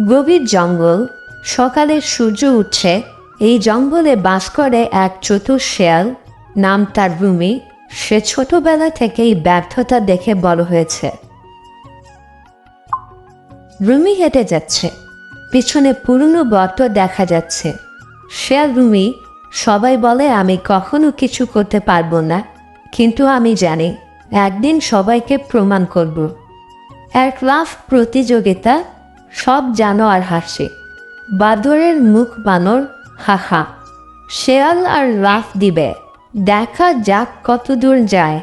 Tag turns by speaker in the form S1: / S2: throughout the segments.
S1: গভীর জঙ্গল, সকালে সূর্য উঠছে, এই জঙ্গলে বাস করে এক চতুর শেয়াল, নাম তার রুমি, সে ছোটবেলা থেকেই ব্যর্থতা দেখে বড় হয়েছে। রুমি হেঁটে যাচ্ছে, পিছনে পুরনো বট দেখা যাচ্ছে। শেয়াল রুমি, সবাই বলে, আমি কখনো কিছু করতে পারব না, কিন্তু আমি জানি, একদিন সবাইকে প্রমাণ করব। এক লাফ প্রতিযোগিতা সব জানো আর হাসে। বাদরের মুখ বানর, হাহা। শেয়াল আর লাফ দিবে। দেখা যাক কত দূর যায়।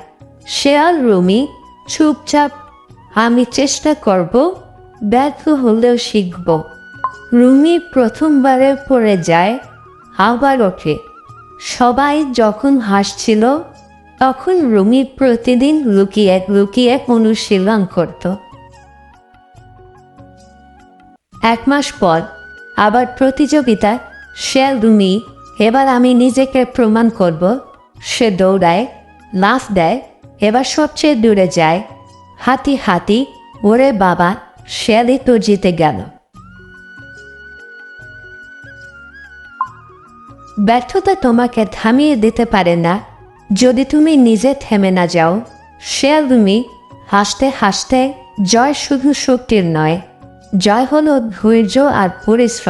S1: শেয়াল, রুমি, চুপচাপ, আমি চেষ্টা করব, ব্যর্থ হলেও শিখব। রুমি প্রথমবারে পড়ে যায়, আবার ওঠে। সবাই যখন হাসছিল, তখন রুমি প্রতিদিন লুকিয়ে লুকিয়ে অনুশীলন করত। এক মাস পর আবার প্রতিযোগিতা সে রুমি এবার আমি নিজেকে প্রমাণ করব। সে দৌড়ায়, লাফ দেয়, এবার সবচেয়ে দূরে যায়। হাতি হাতি, ওরে বাবা শেয়ালি তো জিতে গেল। ব্যর্থতা তোমাকে থামিয়ে দিতে পারে না। যদি তুমি নিজে থেমে না যাও সে তুমি হাসতে হাসতে জয় শুধু শক্তির নয়। জয় হল ধৈর্য আর পরিশ্রম।